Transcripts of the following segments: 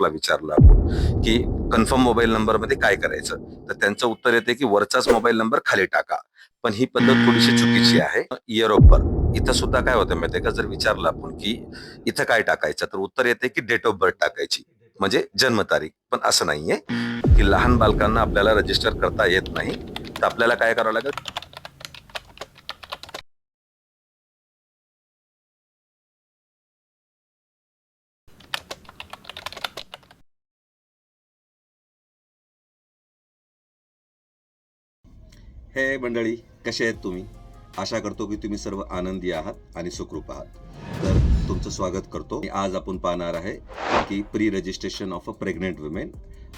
ला विचारलं आपण की कन्फर्म मोबाईल नंबरमध्ये काय करायचं? तर त्यांचं उत्तर येते की वरचाच मोबाईल नंबर खाली टाका. पण ही पद्धत थोडीशी चुकीची आहे. इयर ऑफ इथं सुद्धा काय होतं माहितीये का? जर विचारलं आपण की इथं काय टाकायचं तर उत्तर येते की डेट ऑफ बर्थ टाकायची. म्हणजे जन्मतारीख. पण असं नाहीये की लहान बालकांना आपल्याला रजिस्टर करता येत नाही. तर आपल्याला काय करावं लागेल? हे मंडळी कसे आहेत तुम्ही? आशा करतो की तुम्ही सर्व आनंदी आहात आणि सुखरूप आहात. तर तुमचं स्वागत करतो. आज आपण पाहणार आहे की pre registration of a pregnant women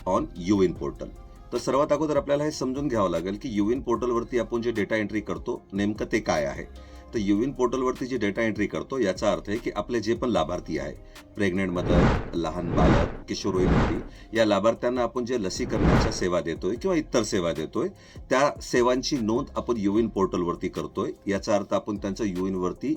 on U win portal तर सर्वात अगोदर आपल्याला हे समजून घ्यावं लागेल की यू इन पोर्टलवरती आपण जे डेटा एंट्री करतो नेमकं ते काय आहे? तर युविन पोर्टलवरती जे डेटा एंट्री करतो याचा अर्थ आहे की आपले जे पण लाभार्थी आहे प्रेग्नेंट मदर लहान बालक किशोरवयीन मुली या लाभार्थ्यांना आपण जे लसीकरणाच्या सेवा देतोय किंवा इतर सेवा देतोय त्या सेवांची नोंद आपण युविन पोर्टलवरती करतोय. याचा अर्थ आपण त्यांचं युविनवरती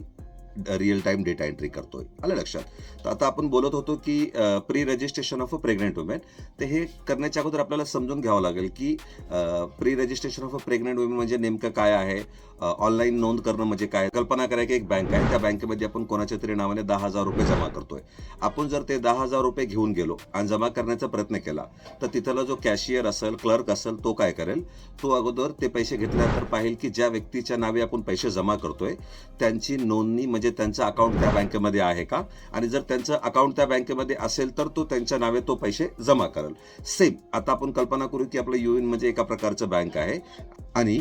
रिअल टाइम डेटा एंट्री करतोय. आलं लक्षात? तर आता आपण बोलत होतो की pre registration of a pregnant women तर हे करण्याच्या अगोदर आपल्याला समजून घ्यावं लागेल की pre registration of a pregnant women म्हणजे नेमकं काय आहे? ऑनलाईन नोंद करणं म्हणजे काय? कल्पना करा की एक बँक आहे. त्या बँकेमध्ये आपण कोणाच्या तरी नावाने दहा हजार रुपये जमा करतोय. आपण जर ते दहा हजार रुपये घेऊन गेलो आणि जमा करण्याचा प्रयत्न केला तर तिथला जो कॅशियर असेल क्लर्क असेल तो काय करेल? तो अगोदर ते पैसे घेतल्यानंतर पाहिल की ज्या व्यक्तीच्या नावे आपण पैसे जमा करतोय त्यांची नोंदणी म्हणजे म्हणजे त्यांचं अकाउंट त्या बँकेमध्ये आहे का? आणि जर त्यांचं अकाउंट त्या बँकेमध्ये असेल तर तो त्यांच्या नावे तो पैसे जमा करेल. सेम आता आपण कल्पना करू की आपलं युएन म्हणजे एका प्रकारचं बँक आहे. आणि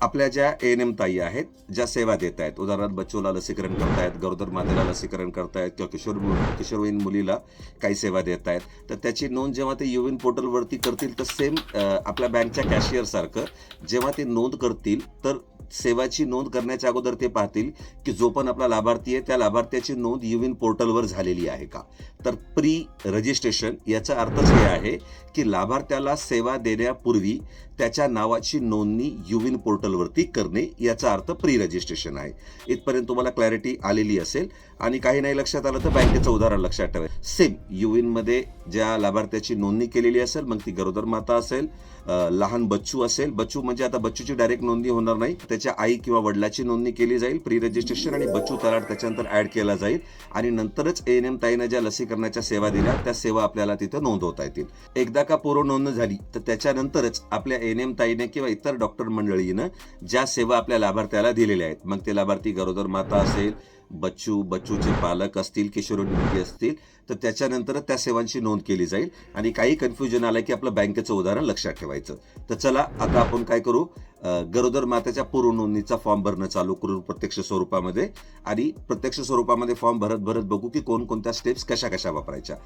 आपल्या ज्या एन एम ताई आहेत ज्या सेवा देत आहेत उदाहरणार्थ बच्चूला लसीकरण करतायत गरोदर मातेला लसीकरण करतायत किंवा किशोर किशोरवयीन मुलीला काही सेवा देत आहेत तर त्याची नोंद जेव्हा ते युएन पोर्टलवरती करतील तर सेम आपल्या बँकच्या कॅशियर सारखं जेव्हा ते नोंद करतील तर सेवाची नोंद करण्याच्या अगोदर ते पाहतील की जो पण आपला लाभार्थी आहे त्या लाभार्थ्याची नोंद युविन पोर्टलवर झालेली आहे का? तर प्री रजिस्ट्रेशन याचा अर्थच हे आहे की लाभार्थ्याला सेवा देण्यापूर्वी त्याच्या नावाची नोंदणी युविन पोर्टलवरती करणे याचा अर्थ प्री रजिस्ट्रेशन आहे. इथपर्यंत तुम्हाला क्लॅरिटी आलेली असेल आणि काही नाही लक्षात आलं तर बँकेचं उदाहरण लक्षात ठेवा. सेम युविनमध्ये ज्या लाभार्थ्याची नोंदणी केलेली असेल मग ती गरोदर माता असेल लहान बच्चू असेल बच्चू म्हणजे आता बच्चूची डायरेक्ट नोंदणी होणार नाही त्याच्या आई किंवा वडिलाची नोंदणी केली जाईल प्री रजिस्ट्रेशन आणि बच्चू तलाट त्याच्यानंतर ऍड केला जाईल आणि नंतरच एन एम ताईनं ज्या लसीकरणाच्या सेवा दिल्या त्या सेवा आपल्याला तिथं नोंदवता येतील. एकदा का पूर्व नोंद झाली तर त्याच्यानंतरच आपल्या एन एम ताईने किंवा इतर डॉक्टर मंडळीनं ज्या सेवा आपल्या लाभार्थ्याला दिलेल्या आहेत. मग ते लाभार्थी गरोदर माता असेल बच्चू बच्चूचे पालक असतील किशोरी मुलगी असतील तर त्याच्यानंतर त्या सेवांची नोंद केली जाईल. आणि काही कन्फ्युजन आलं की आपलं बँकेचं उदाहरण लक्षात ठेवायचं. तर चला आता आपण काय करू? गरोदर माताच्या पूर्व नोंदणीचा फॉर्म भरणं चालू करू प्रत्यक्ष स्वरूपामध्ये. आणि प्रत्यक्ष स्वरूपामध्ये फॉर्म भरत भरत बघू की कोणकोणत्या स्टेप्स कशा कशा वापरायच्या.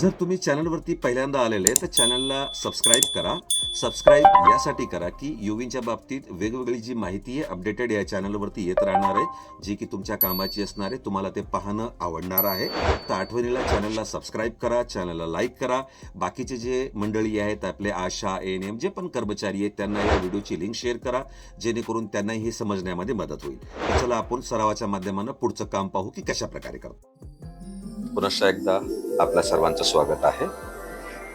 जर तुम्ही चॅनलवरती पहिल्यांदा आलेले तर चॅनलला सबस्क्राईब करा. सबस्क्राईब यासाठी करा की युवींच्या बाबतीत वेगवेगळी जी माहिती आहे अपडेटेड या चॅनलवरती येत राहणार आहे. जी की तुमच्या कामाची असणार आहे तुम्हाला ते पाहणं आवडणार आहे. तर कंपनीला चॅनलला सबस्क्राईब करा चॅनलला लाईक करा. बाकीचे जे मंडळी आहेत आपले आशा एन एम जे पण कर्मचारी आहेत त्यांना या व्हिडिओची लिंक शेअर करा. जेणेकरून त्यांना हे समजण्यामध्ये मदत होईल. चला आपण सरावाच्या माध्यमानं पुढचं काम पाहू की कशा प्रकारे करतो. पुनश्च एकदा आपल्या सर्वांचं स्वागत आहे.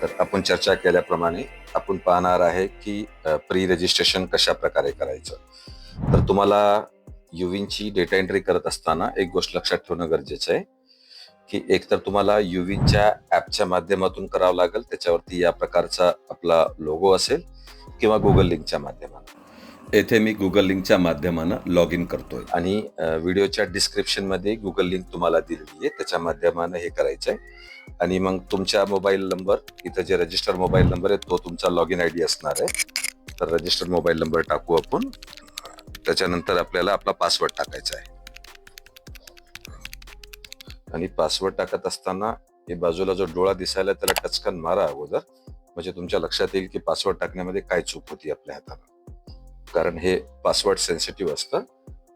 तर आपण चर्चा केल्याप्रमाणे आपण पाहणार आहे की प्री रजिस्ट्रेशन कशा प्रकारे करायचं. तर तुम्हाला युविनची डेटा एंट्री करत असताना एक गोष्ट लक्षात ठेवणं गरजेचं आहे. की एकतर तुम्हाला युविनच्या ॲपच्या माध्यमातून करावं लागेल त्याच्यावरती या प्रकारचा आपला लोगो असेल किंवा गुगल लिंकच्या माध्यमातून येथे मी गुगल लिंकच्या माध्यमानं लॉग इन करतोय. आणि व्हिडिओच्या डिस्क्रिप्शनमध्ये गुगल लिंक तुम्हाला दिलेली आहे त्याच्या माध्यमानं हे करायचंय. आणि मग तुमच्या मोबाईल नंबर इथं जे रजिस्टर मोबाईल नंबर आहे तो तुमचा लॉग इन आय डी असणार आहे. तर रजिस्टर मोबाईल नंबर टाकू आपण. त्याच्यानंतर आपल्याला आपला पासवर्ड टाकायचा आहे. आणि पासवर्ड टाकत असताना हे बाजूला जो डोळा दिसायला त्याला टचकन मारा अगोदर म्हणजे तुमच्या लक्षात येईल की पासवर्ड टाकण्यामध्ये काय चूक होती आपल्या हाताला कारण हे पासवर्ड सेन्सिटिव्ह असतं.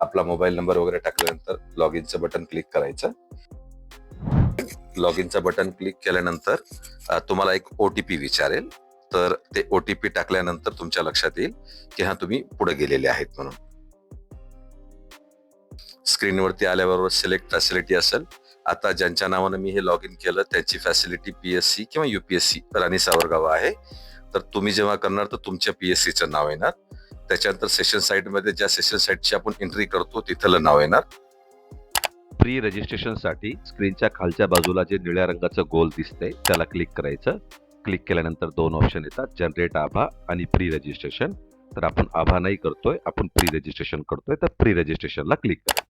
आपला मोबाईल नंबर वगैरे टाकल्यानंतर लॉग इनचं बटन क्लिक करायचं. लॉग इनचं बटन क्लिक केल्यानंतर तुम्हाला एक ओ टी पी विचारेल. तर ते ओ टी पी टाकल्यानंतर तुमच्या लक्षात येईल की हा तुम्ही पुढे गेलेले आहेत म्हणून. स्क्रीनवरती आल्याबरोबर सिलेक्ट फॅसिलिटी असेल. आता ज्यांच्या नावानं मी हे लॉग इन केलं त्याची फॅसिलिटी पी एस सी किंवा युपीएससी राणी सावरगाव आहे. तर तुम्ही जेव्हा करणार तर तुमच्या पी एस सीचं नाव येणार. त्याच्यानंतर सेशन साईटमध्ये ज्या सेशन साईटची आपण एंट्री करतो तिथलं नाव येणार. प्री रजिस्ट्रेशनसाठी स्क्रीनच्या खालच्या बाजूला जे निळ्या रंगाचं गोल दिसतंय त्याला क्लिक करायचं. क्लिक केल्यानंतर दोन ऑप्शन येतात जनरेट आभा आणि प्री रजिस्ट्रेशन तर आपण आभा नाही करतोय आपण प्री रजिस्ट्रेशन करतोय तर प्री रजिस्ट्रेशनला क्लिक करा.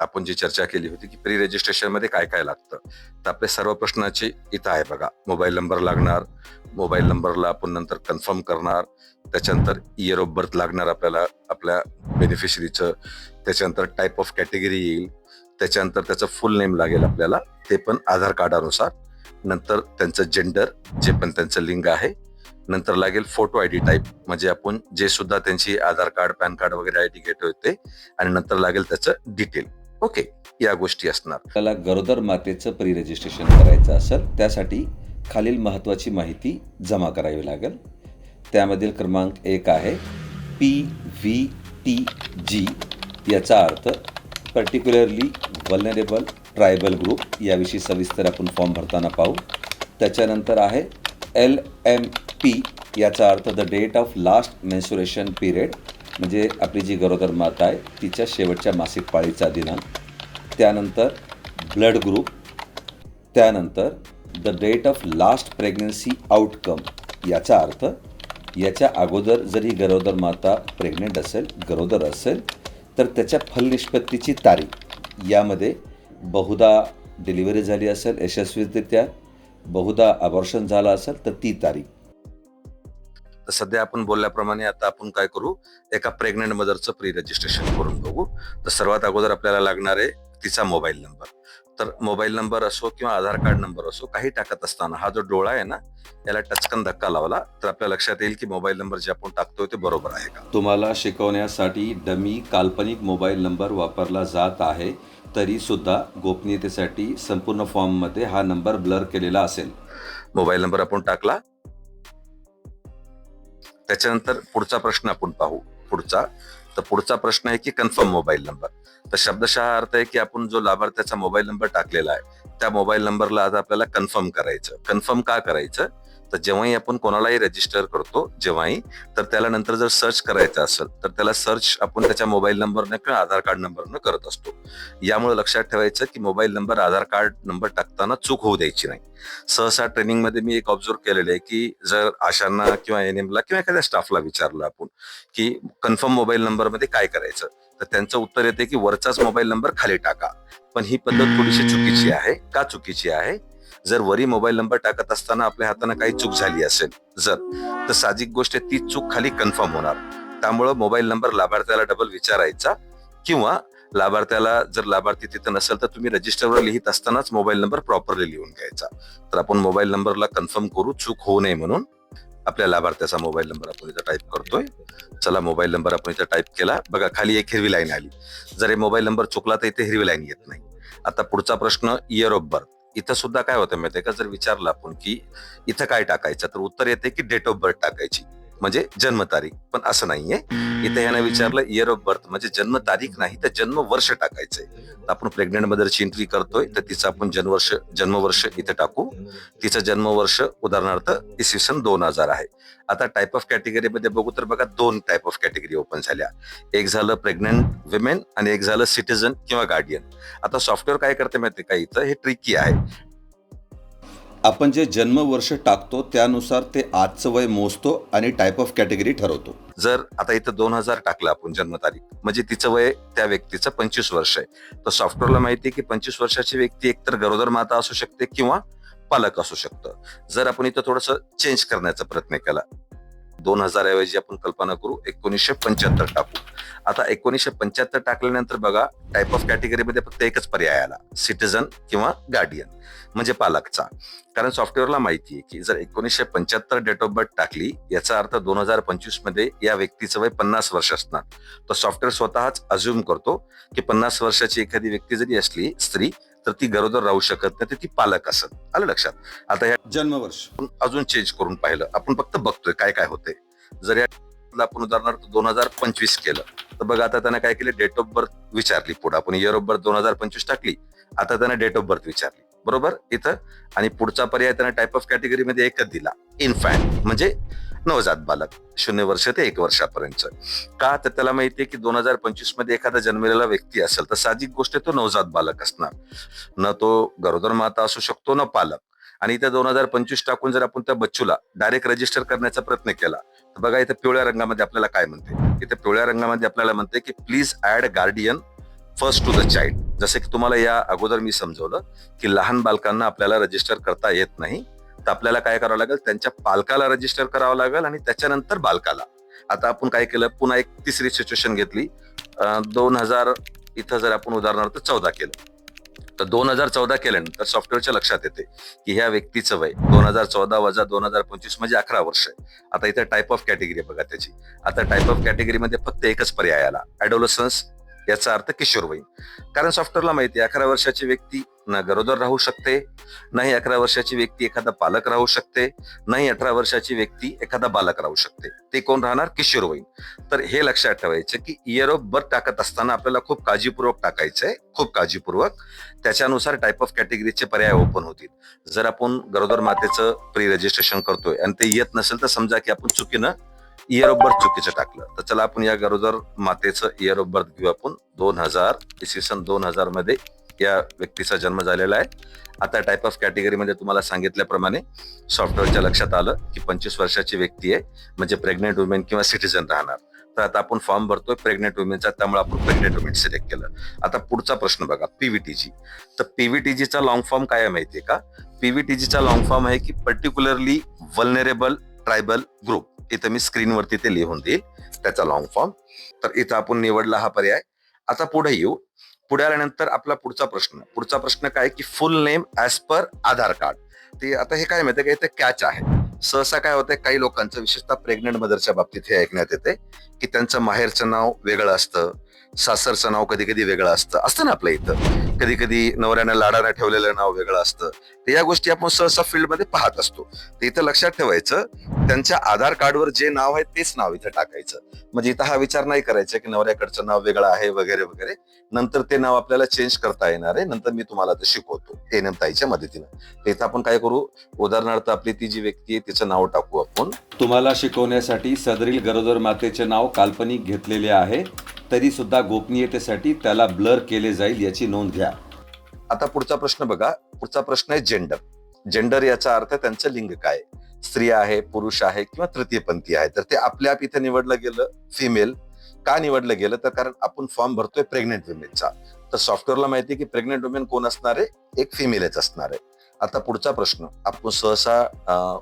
आपण जी चर्चा केली होती की प्री रजिस्ट्रेशनमध्ये काय काय लागतं. तर आपले सर्व प्रश्नाचे इथं आहे बघा. मोबाईल नंबर लागणार मोबाईल नंबरला आपण नंतर कन्फर्म करणार त्याच्यानंतर इयर ऑफ बर्थ लागणार आपल्याला आपल्या बेनिफिशरीचं त्याच्यानंतर टाईप ऑफ कॅटेगरी येईल त्याच्यानंतर त्याचं फुल नेम लागेल आपल्याला ते पण आधार कार्डानुसार. नंतर त्यांचं जेंडर जे पण त्यांचं लिंग आहे नंतर लागेल फोटो आय डी टाईप म्हणजे आपण जे सुद्धा त्यांची आधार कार्ड पॅन कार्ड वगैरे आय डी घेतोय ते आणि नंतर लागेल त्याचं डिटेल ओके या गोष्टी असणार. त्याला गरोदर मातेचं प्री रजिस्ट्रेशन करायचं असेल त्यासाठी खालील महत्त्वाची माहिती जमा करावी लागेल. त्यामधील क्रमांक एक आहे पी व्ही टी जी याचा अर्थ पर्टिक्युलरली वल्नरेबल ट्रायबल ग्रुप याविषयी सविस्तर आपण फॉर्म भरताना पाहू. त्याच्यानंतर आहे एल एम पी याचा अर्थ the date of last menstruation period म्हणजे आपली जी गरोदर माता आहे तिच्या शेवटच्या मासिक पाळीचा दिनांक त्यानंतर ब्लड ग्रुप त्यानंतर the date of last pregnancy outcome याचा अर्थ याच्या अगोदर जर ही गरोदर माता प्रेग्नेंट असेल गरोदर असेल तर त्याच्या फलनिष्पत्तीची तारीख यामध्ये बहुधा डिलिव्हरी झाली असेल यशस्वीरित्या बहुधा अबॉर्शन झालं असेल तर ती तारीख. तर सध्या आपण बोलल्याप्रमाणे आता आपण काय करू? एका प्रेग्नंट मदरचं प्री रजिस्ट्रेशन करून बघू. तर सर्वात अगोदर आपल्याला लागणार आहे तिचा मोबाईल नंबर तर मोबाईल नंबर असो किंवा आधार कार्ड नंबर असो काही टाकत असताना हा जो डोळा आहे ना याला टचकन धक्का लावला तर आपल्या लक्षात येईल की मोबाईल नंबर जे आपण टाकतोय ते बरोबर आहे का? तुम्हाला शिकवण्यासाठी डमी काल्पनिक मोबाईल नंबर वापरला जात आहे तरी सुद्धा गोपनीयतेसाठी संपूर्ण फॉर्ममध्ये हा नंबर ब्लर केलेला असेल. मोबाईल नंबर आपण टाकला त्याच्यानंतर पुढचा प्रश्न आपण पाहू. पुढचा. तर पुढचा प्रश्न आहे की कन्फर्म मोबाईल नंबर तर शब्दशः अर्थ आहे की आपण जो लाभार्थ्याचा मोबाईल नंबर टाकलेला आहे त्या मोबाईल नंबरला आज आपल्याला कन्फर्म करायचं. कन्फर्म का करायचं? तर जेव्हाही आपण कोणालाही रजिस्टर करतो जेव्हाही तर त्याला नंतर जर सर्च करायचं असेल तर त्याला सर्च आपण त्याच्या मोबाईल नंबरने किंवा आधार कार्ड नंबरनं करत असतो. यामुळे लक्षात ठेवायचं की mobile number Aadhaar card number टाकताना चूक होऊ द्यायची नाही. सहसा ट्रेनिंगमध्ये मी एक ऑब्झर्व केलेलं आहे की जर आशांना किंवा एन ला किंवा एखाद्या स्टाफला विचारलं आपण की कन्फर्म मोबाईल नंबरमध्ये काय करायचं तर त्यांचं उत्तर येते की वरचाच मोबाईल नंबर खाली टाका. पण ही पद्धत थोडीशी चुकीची आहे. का चुकीची आहे? जर वरी मोबाईल नंबर टाकत असताना आपल्या हाताने काही चूक झाली असेल जर तर साहजिक गोष्ट आहे, ती चूक खाली कन्फर्म होणार. त्यामुळं मोबाईल नंबर लाभार्थ्याला डबल विचारायचा किंवा लाभार्थ्याला जर लाभार्थी तिथं नसेल तर तुम्ही रजिस्टरवर लिहित असतानाच मोबाईल नंबर प्रॉपरली लिहून घ्यायचा. तर आपण मोबाईल नंबरला कन्फर्म करू चूक होऊ नये म्हणून आपल्या लाभार्थ्याचा मोबाईल नंबर आपण इथं टाईप करतोय. चला मोबाईल नंबर आपण इथं टाईप केला. बघा खाली एक हिरवी लाईन आली. जर हे मोबाईल नंबर चुकला तर इथे हिरवी लाईन येत नाही. आता पुढचा प्रश्न इयर ऑफ बर्थ इथं सुद्धा काय होतं माहितीये का? जर विचारलं आपण की इथं काय टाकायचं? तर उत्तर येते की डेट ऑफ बर्थ टाकायची. म्हणजे जन्मतारीख. पण असं नाहीये. इथे ह्यानं विचारलं इयर ऑफ बर्थ म्हणजे जन्मतारीख नाही तर जन्म वर्ष टाकायचंय. तर आपण प्रेग्नेंट मदरची एंट्री करतोय तर तिचं आपण जन्मवर्ष जन्मवर्ष इथे टाकू. तिचं जन्मवर्ष उदाहरणार्थ इसवी सन दोन हजार आहे. आता टाईप ऑफ कॅटेगरीमध्ये बघू तर बघा दोन टाईप ऑफ कॅटेगरी ओपन झाल्या. एक झालं प्रेग्नंट विमेन आणि एक झालं सिटीजन किंवा गार्डियन आता सॉफ्टवेअर काय करते माहिती का इथं? हे ट्रिकी आहे. आपण जे जन्मवर्ष टाकतो त्यानुसार ते आजचं वय मोजतो आणि टाईप ऑफ कॅटेगरी ठरवतो. जर आता इथं दोन हजार टाकलं आपण जन्मतारीख म्हणजे तिचं वय त्या व्यक्तीचं पंचवीस वर्ष आहे. तर सॉफ्टवेअरला माहिती आहे की पंचवीस वर्षाची व्यक्ती एकतर गरोदर माता असू शकते किंवा पालक असू शकतं. जर आपण इथं थोडंसं चेंज करण्याचा प्रयत्न केला दोन हजार ऐवजी आपण कल्पना करू एकोणीसशे पंच्याहत्तर टाकू. आता एकोणीसशे पंच्याहत्तर टाकल्यानंतर बघा टाईप ऑफ कॅटेगरीमध्ये फक्त एकच पर्याय आला. सिटीजन किंवा गार्डियन म्हणजे पालकचा. कारण सॉफ्टवेअरला माहिती आहे की जर एकोणीसशे पंच्याहत्तर डेट ऑफ बर्थ टाकली याचा अर्थ दोन हजार पंचवीसमध्ये या व्यक्तीचं वय पन्नास वर्ष असणार. तर सॉफ्टवेअर स्वतःच अज्युम करतो की पन्नास वर्षाची एखादी व्यक्ती जरी असली स्त्री तर ती गरोदर राहू शकत नाही तर ती पालक असत. आलं लक्षात? आता ह्या जन्मवर्ष. अजून चेंज करून पाहिलं. आपण फक्त बघतोय काय काय होते जर या आपण उदाहरणार्थ दोन हजार पंचवीस केलं. तर बघा आता त्यानं काय केलं? डेट ऑफ बर्थ विचारली पुढे. आपण इयर ऑफ बर्थ दोन हजार पंचवीस टाकली. आता त्यानं डेट ऑफ बर्थ विचारली. बरोबर? इथं. आणि पुढचा पर्याय त्यानं टाईप ऑफ कॅटेगरीमध्ये एकच दिला. इन्फॅन्ट म्हणजे नवजात बालक. शून्य वर्ष ते एक वर्षापर्यंत. का? तर त्याला माहितीये की दोन हजार पंचवीसमध्ये एखादा जन्मलेला व्यक्ती असेल तर साहजिक गोष्ट तो नवजात बालक असणार. न तो गरोदर माता असू शकतो न पालक. आणि इथे दोन हजार पंचवीस टाकून जर आपण त्या बच्चूला डायरेक्ट रजिस्टर करण्याचा प्रयत्न केला तर बघा इथे पिवळ्या रंगामध्ये आपल्याला काय म्हणते? इथे पिवळ्या रंगामध्ये आपल्याला म्हणते की please add guardian first to the child जसं की तुम्हाला या अगोदर मी समजवलं की लहान बालकांना आपल्याला रजिस्टर करता येत नाही. तर आपल्याला काय करावं लागेल? त्यांच्या पालकाला रजिस्टर करावं लागेल आणि त्याच्यानंतर बालकाला. आता आपण काय केलं? पुन्हा एक तिसरी सिच्युएशन घेतली. दोन हजार इथं जर आपण उदाहरणार्थ चौदा केलं. तर दोन हजार चौदा केल्यानंतर सॉफ्टवेअरच्या लक्षात येते की ह्या व्यक्तीचं वय दोन हजार चौदा वजा दोन हजार पंचवीस म्हणजे अकरा वर्ष आहे. आता इथे टाईप ऑफ कॅटेगरी बघा त्याची. आता टाईप ऑफ कॅटेगरीमध्ये फक्त एकच पर्याय आला. ॲडोलसन्स याचा अर्थ किशोरवयीन कारण सॉफ्टवेअरला माहिती अकरा वर्षाची व्यक्ती ना गरोदर राहू शकते नाही अकरा वर्षाची व्यक्ती एखादा पालक राहू शकते नाही अठरा वर्षाची व्यक्ती एखादा बालक राहू शकते. ते कोण राहणार? किशोरवयीन तर हे लक्षात ठेवायचं की इयर ऑफ बर्थ टाकत असताना आपल्याला खूप काळजीपूर्वक टाकायचंय खूप काळजीपूर्वक. त्याच्यानुसार टाईप ऑफ कॅटेगरीचे पर्याय ओपन होतील. जर आपण गरोदर मातेचं प्री रजिस्ट्रेशन करतोय आणि ते येत नसेल तर समजा की आपण चुकीनं इयर ऑफ बर्थ चुकीचं टाकलं. तर चला आपण या गरोदर मातेचं इयर ऑफ बर्थ घेऊ आपण. दोन हजार इसवी सन दोन हजारमध्ये या व्यक्तीचा जन्म झालेला आहे. आता टाईप ऑफ कॅटेगरीमध्ये तुम्हाला सांगितल्याप्रमाणे सॉफ्टवेअरच्या लक्षात आलं की पंचवीस वर्षाची व्यक्ती आहे म्हणजे प्रेग्नेंट वुमेन किंवा सिटीजन राहणार. तर आता आपण फॉर्म भरतोय प्रेग्नेंट वुमेनचा त्यामुळे आपण प्रेग्नेंट वुमेन सिलेक्ट केलं. आता पुढचा प्रश्न बघा पीव्हीटीजी तर पीव्हीटीजीचा लॉंग फॉर्म काय आहे माहितीये का? पीव्हीटीजीचा लॉंग फॉर्म आहे की पर्टिक्युलरली वल्नरेबल ट्रायबल ग्रुप. इथं मी स्क्रीनवरती ते लिहून देईल त्याचा लॉंग फॉर्म तर इथं आपण निवडला हा पर्याय. आता पुढे येऊ. पुढे आल्यानंतर आपला पुढचा प्रश्न. पुढचा प्रश्न काय की full name as per Aadhaar card ते आता हे काय माहिती का? इथे कॅच आहे. सहसा काय होतंय काही लोकांचं विशेषतः प्रेग्नंट मदरच्या बाबतीत हे ऐकण्यात येते की त्यांचं माहेरचं नाव वेगळं असतं. सासरचं नाव कधी कधी वेगळं असतं. असतं ना आपल्या इथं. कधी कधी नवऱ्यानं लाडानं ठेवलेलं नाव वेगळं असतं. तर या गोष्टी आपण सहसा फील्डमध्ये पाहत असतो. तर इथं लक्षात ठेवायचं त्यांच्या आधार कार्डवर जे नाव आहे तेच नाव इथं टाकायचं. म्हणजे इथं हा विचार नाही करायचा की नवऱ्याकडचं नाव वेगळं आहे वगैरे वगैरे. नंतर ते नाव आपल्याला चेंज करता येणार आहे. नंतर मी तुम्हाला ते शिकवतो. एनएम ताईच्या मदतीनं. तर इथं आपण काय करू? उदाहरणार्थ आपली ती जी व्यक्ती आहे तिचं नाव टाकू आपण. तुम्हाला शिकवण्यासाठी सदरील गरोदर मातेचे नाव काल्पनिक घेतलेले आहे. तरी सुद्धा गोपनीयतेसाठी त्याला ब्लर केले जाईल याची नोंद घ्या. आता पुढचा प्रश्न बघा. पुढचा प्रश्न आहे जेंडर जेंडर याचा अर्थ त्यांचं लिंग काय स्त्री आहे पुरुष आहे किंवा तृतीयपंथी आहे. तर ते आपल्या आप इथं निवडलं गेलं फिमेल का निवडलं गेलं? तर कारण आपण फॉर्म भरतोय प्रेग्नेंट वुमेनचा तर सॉफ्टवेअरला माहिती आहे की प्रेग्नेंट वुमेन कोण असणार आहे? एक फिमेलच असणार आहे. आता पुढचा प्रश्न. आपण सहसा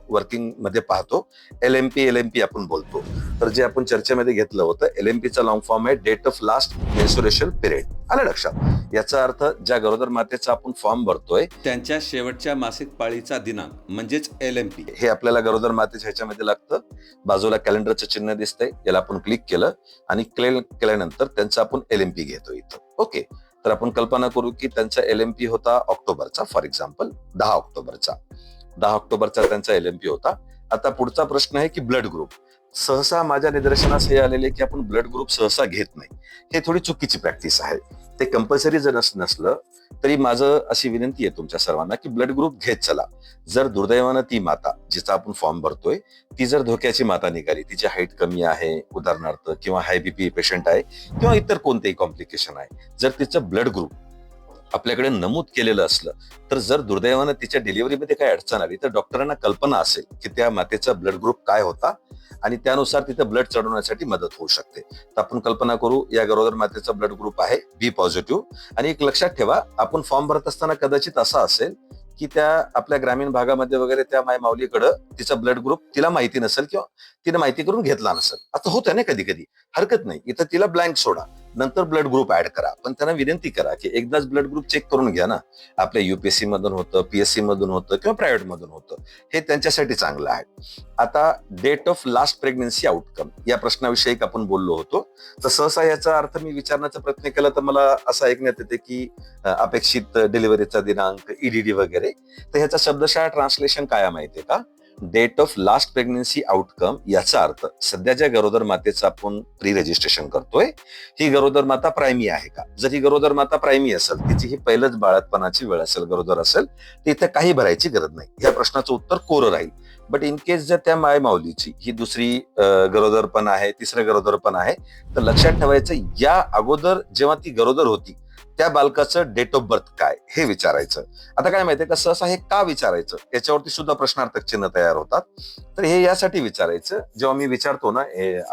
वर्किंगमध्ये पाहतो. L M P L M P आपण बोलतो. तर जे आपण चर्चेमध्ये घेतलं होतं एल एम पीचा लॉंग फॉर्म आहे date of last menstruation period आलं लक्षात? याचा अर्थ ज्या गरोदर मातेचा आपण फॉर्म भरतोय त्यांच्या शेवटच्या मासिक पाळीचा दिनांक म्हणजेच एल एम पी हे आपल्याला गरोदर मातेच्या ह्याच्यामध्ये लागतं. बाजूला कॅलेंडरचं चिन्ह दिसतंय याला आपण क्लिक केलं आणि क्लेम केल्यानंतर त्यांचं आपण एल एम पी घेतो इथं. ओके तर आपण कल्पना करू की त्यांचा एल एम पी होता ऑक्टोबरचा फॉर एक्झाम्पल दहा ऑक्टोबरचा. दहा ऑक्टोबरचा त्यांचा एल एम पी होता. आता पुढचा प्रश्न आहे की ब्लड ग्रुप सहसा माझ्या निदर्शनास हे आलेले की आपण ब्लड ग्रुप सहसा घेत नाही. हे थोडी चुकीची प्रॅक्टिस आहे. ते कंपल्सरी जर नसलं तरी माझं अशी विनंती आहे तुमच्या सर्वांना की ब्लड ग्रुप घेत चला. जर दुर्दैवानं ती माता जिचा आपण फॉर्म भरतोय ती जर धोक्याची माता निघाली तिची हाईट कमी आहे उदाहरणार्थ किंवा हाय बीपी पेशंट आहे किंवा इतर कोणतेही कॉम्प्लिकेशन आहे जर तिचं ब्लड ग्रुप आपल्याकडे नमूद केलेलं असलं तर जर दुर्दैवानं तिच्या डिलिव्हरीमध्ये काही अडचण आली तर डॉक्टरांना कल्पना असेल की त्या मातेचा ब्लड ग्रुप काय होता आणि त्यानुसार तिथे ब्लड चढवण्यासाठी मदत होऊ शकते. तर आपण कल्पना करू या गरोदर मातेचा ब्लड ग्रुप आहे बी पॉझिटिव्ह आणि एक लक्षात ठेवा आपण फॉर्म भरत असताना कदाचित असा असेल की त्या आपल्या ग्रामीण भागामध्ये वगैरे त्या माय माऊलीकडं तिचा ब्लड ग्रुप तिला माहिती नसेल किंवा तिने माहिती करून घेतला नसेल. आता होतं ना कधी कधी हरकत नाही. इथं तिला ब्लँक सोडा. नंतर ब्लड ग्रुप ऍड करा. पण त्यांना विनंती करा की एकदाच ब्लड ग्रुप चेक करून घ्या ना. आपल्या युपीएससी मधून होतं पीएससी मधून होतं किंवा प्रायव्हेट मधून होतं. हे त्यांच्यासाठी चांगलं आहे. आता date of last pregnancy outcome या प्रश्नाविषयी आपण बोललो होतो. तर सहसा याचा अर्थ मी विचारण्याचा प्रयत्न केला तर मला असं ऐकण्यात येते की अपेक्षित डिलिव्हरीचा दिनांक ईडीडी वगैरे. तर ह्याचा शब्दशः ट्रान्सलेशन काय माहितीये का? Date of last pregnancy outcome याचा अर्थ सध्याच्या गरोदर मातेचं आपण प्री रजिस्ट्रेशन करतोय ही गरोदर माता प्रायमी आहे का? जर ही गरोदर माता प्रायमी असेल तिची ही पहिलंच बाळातपणाची वेळ असेल गरोदर असेल तर इथे काही भरायची गरज नाही. या प्रश्नाचं उत्तर कोरं राहील. बट इन केस जर त्या माय माऊलीची ही दुसरी गरोदरपण गरोदर पण आहे तिसरं गरोदर पण आहे तर लक्षात ठेवायचं या अगोदर जेव्हा ती गरोदर होती त्या बालकाचं डेट ऑफ बर्थ काय हे विचारायचं. आता काय माहितीये का सहसा हे का विचारायचं? याच्यावरती सुद्धा प्रश्नार्थक चिन्ह तयार होतात. तर हे यासाठी विचारायचं. जेव्हा मी विचारतो ना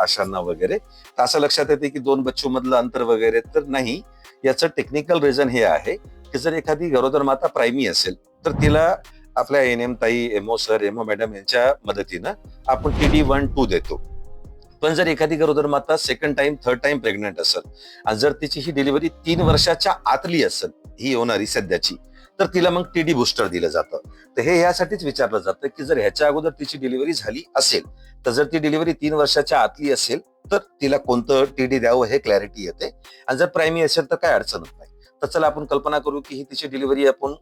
आशांना वगैरे तर असं लक्षात येते की दोन बच्चू मधलं अंतर वगैरे तर नाही. याचं टेक्निकल रिझन हे आहे की जर एखादी गरोदर माता प्रायमी असेल तर तिला आपल्या एन एम ताई एमओ सर एमओ मॅडम यांच्या मदतीनं आपण टी डी वन टू देतो. पण जर एखादी गरोदर माता second time third time pregnant असेल आणि जर तिची ही डिलिव्हरी तीन वर्षाच्या आतली असेल ही होणारी सध्याची तर तिला मग टीडी बुस्टर दिलं जातं. तर हे यासाठीच विचारलं जातं की जर ह्याच्या अगोदर तिची डिलिव्हरी झाली असेल तर जर ती डिलिव्हरी तीन वर्षाच्या आतली असेल तर तिला कोणतं टीडी द्यावं हे क्लॅरिटी येते. आणि जर प्रायमी असेल तर काय अडचणच नाही. तर चला आपण कल्पना करू की ही तिची डिलिव्हरी आपण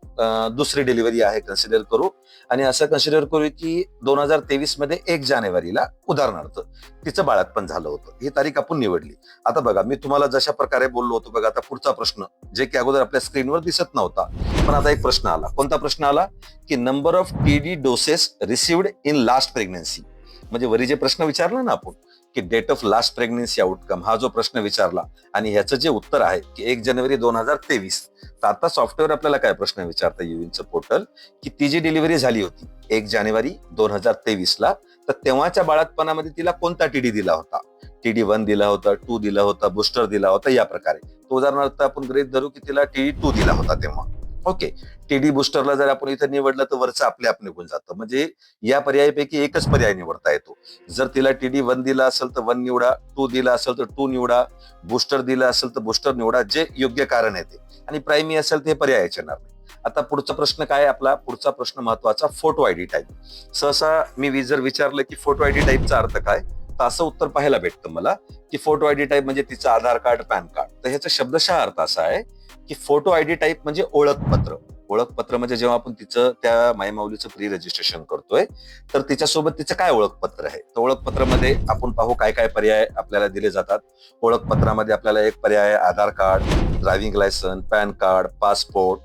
दुसरी डिलिव्हरी आहे कन्सिडर करू. आणि असं कन्सिडर करू की दोन हजार तेवीसमध्ये एक जानेवारीला उदाहरणार्थ तिचं बाळातपण झालं होतं. ही तारीख आपण निवडली. आता बघा मी तुम्हाला जशा प्रकारे बोललो होतो बघा आता पुढचा प्रश्न जे की अगोदर आपल्या स्क्रीनवर दिसत नव्हता पण आता एक प्रश्न आला. कोणता प्रश्न आला? की number of TD doses received in last pregnancy म्हणजे वरी जे प्रश्न विचारला ना आपण की date of last pregnancy outcome हा जो प्रश्न विचारला आणि ह्याचं जे उत्तर आहे की एक जानेवारी दोन हजार तेवीस तर आता सॉफ्टवेअर आपल्याला काय प्रश्न विचारता युविनचं पोर्टल की ती जी डिलिव्हरी झाली होती एक जानेवारी दोन हजार तेवीस ला तर तेव्हाच्या बाळातपणामध्ये तिला कोणता टीडी दिला होता? टीडी वन दिला होता टू दिला होता बुस्टर दिला होता या प्रकारे. तो उदाहरणार्थ आपण गृहित धरू की तिला टीडी टू दिला होता तेव्हा. ओके टीडी बुस्टरला जर आपण इथं निवडलं तर वरचं आपले आप निघून जातं. म्हणजे या पर्यायापैकी एकच पर्याय निवडता येतो. जर तिला टीडी वन दिला असेल तर वन निवडा. टू दिला असेल तर टू निवडा. बुस्टर दिला असेल तर बुस्टर निवडा. जे योग्य कारण आहे ते. आणि प्रायमी असेल ते पर्यायाचे येणार नाही. आता पुढचा प्रश्न काय आपला? पुढचा प्रश्न महत्त्वाचा फोटो आयडी टाईप सहसा मी वि- जर विचारलं की फोटो आयडी टाईपचा अर्थ काय? तर असं उत्तर पाहायला भेटतं मला की फोटो आयडी टाईप म्हणजे तिचं आधार कार्ड पॅन कार्ड. तर ह्याचा शब्दशः अर्थ असा आहे की फोटो आयडी टाईप म्हणजे ओळखपत्र. ओळखपत्र म्हणजे जेव्हा आपण तिचं त्या मायमाऊलीचं प्री रजिस्ट्रेशन करतोय तर तिच्यासोबत तिचं काय ओळखपत्र आहे? तर ओळखपत्रामध्ये आपण पाहू काय काय पर्याय आपल्याला दिले जातात. ओळखपत्रामध्ये आपल्याला एक पर्याय आहे Aadhaar card driving licence PAN card passport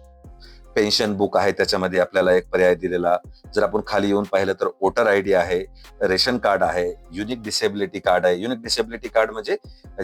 pension book आहे त्याच्यामध्ये आपल्याला एक पर्याय दिलेला. जर आपण खाली येऊन पाहिलं तर वोटर आय डी आहे रेशन कार्ड आहे युनिक डिसेबिलिटी कार्ड आहे. युनिक डिसेबिलिटी कार्ड म्हणजे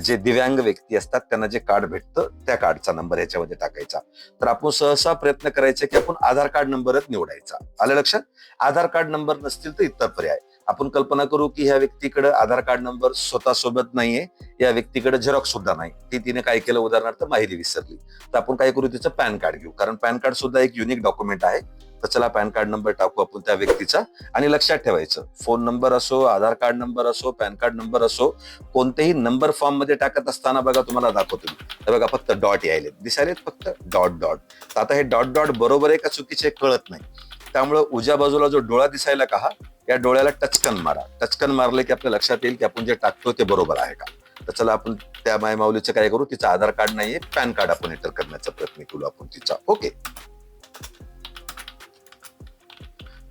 जे दिव्यांग व्यक्ती असतात त्यांना जे कार्ड भेटतं त्या कार्डचा नंबर याच्यामध्ये टाकायचा. तर आपण सहसा प्रयत्न करायचा की आपण आधार कार्ड नंबरच निवडायचा. आलं लक्षात? आधार कार्ड नंबर नसतील तर इतर पर्याय. आपण कल्पना करू की ह्या व्यक्तीकडे आधार कार्ड नंबर स्वतः सोबत नाहीये या व्यक्तीकडे झेरॉक्स सुद्धा नाही. ती तिने काय केलं? उदाहरणार्थ माहिती विसरली. तर आपण काय करू? तिचं पॅन कार्ड घेऊ. कारण पॅन कार्ड सुद्धा एक युनिक डॉक्युमेंट आहे. तर चला पॅन कार्ड नंबर टाकू आपण त्या व्यक्तीचा आणि लक्षात ठेवायचं. फोन नंबर असो आधार कार्ड नंबर असो पॅन कार्ड नंबर असो कोणतेही नंबर फॉर्ममध्ये टाकत असताना बघा तुम्हाला दाखवतो मी. तर बघा फक्त डॉट यायले. दिसायलेत फक्त डॉट डॉट. तर आता हे डॉट डॉट बरोबर आहे का चुकीचे? कळत नाही. त्यामुळे उजव्या बाजूला जो डोळा दिसायला का हा या डोळ्याला टचकन मारा. टचकन मारले की आपल्या लक्षात येईल की आपण जे टाकतो ते बरोबर आहे का? तर चला आपण त्या माय माऊलीचं काय करू? तिचं आधार कार्ड नाहीये पॅन कार्ड आपण एंटर करण्याचा प्रयत्न करू आपण तिचा. ओके.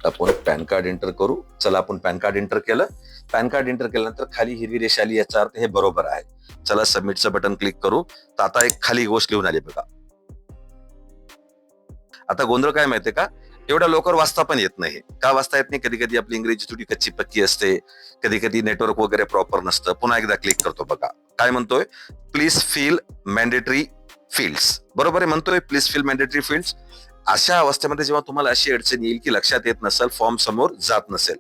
आपण पॅन कार्ड एंटर करू. चला आपण पॅन कार्ड एंटर केलं. पॅन कार्ड एंटर केल्यानंतर खाली हिरवी रेषा आली याचा अर्थ हे बरोबर आहे. चला सबमिटचं बटन क्लिक करू. तर आता एक खाली गोष्ट लिहून आली बघा. आता गोंधळ काय माहितीये का? एवढ्या लवकर वाचता पण येत नाही. का वाचता येत नाही? कधी कधी आपली इंग्रजी थोडी कच्ची पक्की असते. कधी कधी नेटवर्क वगैरे प्रॉपर नसतं. पुन्हा एकदा क्लिक करतो बघा. काय म्हणतोय? प्लीज फील मॅन्डेटरी फील्ड्स बरोबर आहे म्हणतोय प्लीज फील मॅन्डेटरी फील्ड्स अशा अवस्थेमध्ये जेव्हा तुम्हाला अशी अडचण येईल की लक्षात येत नसेल फॉर्म समोर जात नसेल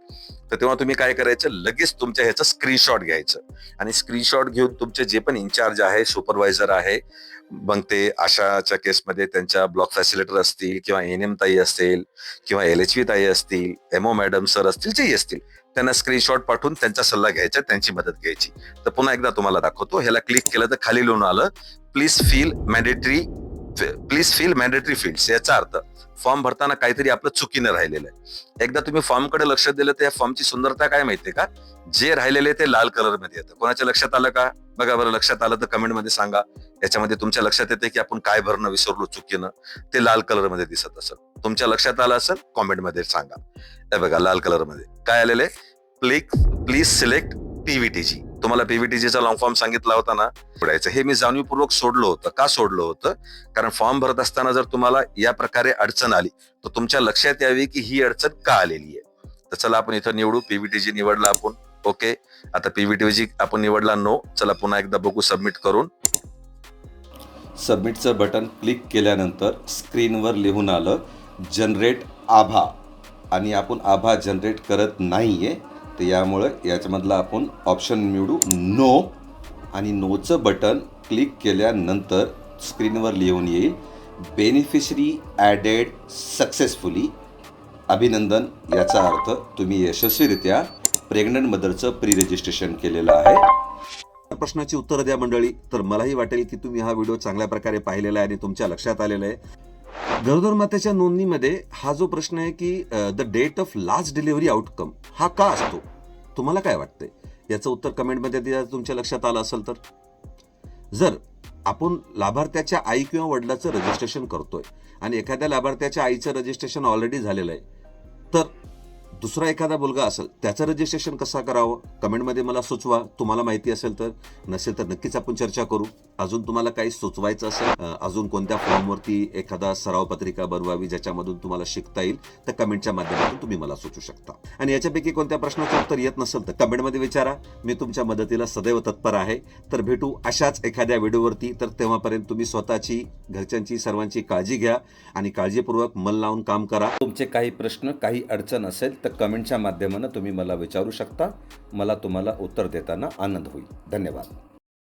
तर तेव्हा तुम्ही काय करायचं? लगेच तुमच्या ह्याचं स्क्रीनशॉट घ्यायचं. आणि स्क्रीनशॉट घेऊन तुमचे जे पण इन्चार्ज आहे सुपरवायझर आहे मग ते आशाच्या केसमध्ये त्यांच्या ब्लॉक फॅसिलिटर असतील किंवा एन एम ताई असतील किंवा एल एच व्ही ताई असतील एमओ मॅडम सर असतील जेही असतील त्यांना स्क्रीनशॉट पाठवून त्यांचा सल्ला घ्यायचा त्यांची मदत घ्यायची. तर पुन्हा एकदा तुम्हाला दाखवतो. ह्याला क्लिक केलं तर खाली लिहून आलं please fill mandatory please fill mandatory fields याचा अर्थ फॉर्म भरताना काहीतरी आपलं चुकीनं राहिलेलं आहे. एकदा तुम्ही फॉर्मकडे लक्ष दिलं तर या फॉर्मची सुंदरता काय माहितीये का? जे राहिलेले ते लाल कलरमध्ये येतं. कोणाच्या लक्षात आलं का? बघा बरं लक्षात आलं तर कमेंटमध्ये सांगा. याच्यामध्ये तुमच्या लक्षात येते की आपण काय भरणं विसरलो चुकीनं. ते लाल कलरमध्ये दिसत असेल. तुमच्या लक्षात आलं असेल कॉमेंटमध्ये सांगा. हे बघा लाल कलरमध्ये. काय आलेलं आहे? प्लीज प्लीज सिलेक्ट पीव्हीटीजी तुम्हाला पीव्हीटीजीचा लॉंग फॉर्म सांगितला होता ना पुढायचं हे मी जाणीवपूर्वक सोडलं होतं. का सोडलं होतं? कारण फॉर्म भरत असताना जर तुम्हाला या प्रकारे अडचण आली तर तुमच्या लक्षात यावी की ही अडचण का आलेली आहे. तर चला आपण इथं निवडू. पीव्हीटीजी निवडला आपण. ओके. आता पीव्हीटीजी आपण निवडला नो चला पुन्हा एकदा बघू सबमिट करून. सबमिटचं बटन क्लिक केल्यानंतर स्क्रीनवर लिहून आलं जनरेट आभा. आणि आपण आभा जनरेट करत नाही आहे तर यामुळं याच्यामधला आपण ऑप्शन निवडू. नो आणि नोचं बटन क्लिक केल्यानंतर स्क्रीनवर लिहून येईल. बेनिफिशरी ॲडेड सक्सेसफुली अभिनंदन. याचा अर्थ तुम्ही यशस्वीरित्या प्रेग्नंट मदरचं प्री रजिस्ट्रेशन केलेलं आहे. प्रश्नाची उत्तरं द्या मंडळी. तर मलाही वाटेल की तुम्ही हा व्हिडिओ चांगल्या प्रकारे पाहिलेला आहे आणि तुमच्या लक्षात आलेला आहे. गरोदर मातेच्या नोंदणीमध्ये हा जो प्रश्न आहे की the date of last delivery outcome हा का असतो? तुम्हाला काय वाटतंय? याचं उत्तर कमेंटमध्ये द्या तुमच्या लक्षात आलं असेल तर. जर आपण लाभार्थ्याच्या आई किंवा वडिलाचं रजिस्ट्रेशन करतोय आणि एखाद्या लाभार्थ्याच्या आईचं रजिस्ट्रेशन ऑलरेडी झालेलं आहे तर दुसरा एखादा मुलगा असेल त्याचं रजिस्ट्रेशन कसा करावं? कमेंटमध्ये मला सुचवा. तुम्हाला माहिती असेल तर. नसेल तर नक्कीच आपण चर्चा करू. अजून तुम्हाला काही सुचवायचं असेल अजून कोणत्या फॉर्मवरती एखादा सराव पत्रिका बनवावी ज्याच्यामधून तुम्हाला शिकता येईल तर कमेंटच्या माध्यमातून तुम्ही मला सुचू शकता. आणि याच्यापैकी कोणत्या प्रश्नाचं उत्तर येत नसेल तर कमेंटमध्ये विचारा. मी तुमच्या मदतीला सदैव तत्पर आहे. तर भेटू अशाच एखाद्या व्हिडिओवरती. तर तेव्हापर्यंत तुम्ही स्वतःची घरच्यांची सर्वांची काळजी घ्या आणि काळजीपूर्वक मन लावून काम करा. तुमचे काही प्रश्न काही अडचण असेल तर कमेंटच्या माध्यमानं तुम्ही मला विचारू शकता. मला तुम्हाला उत्तर देताना आनंद होईल. धन्यवाद.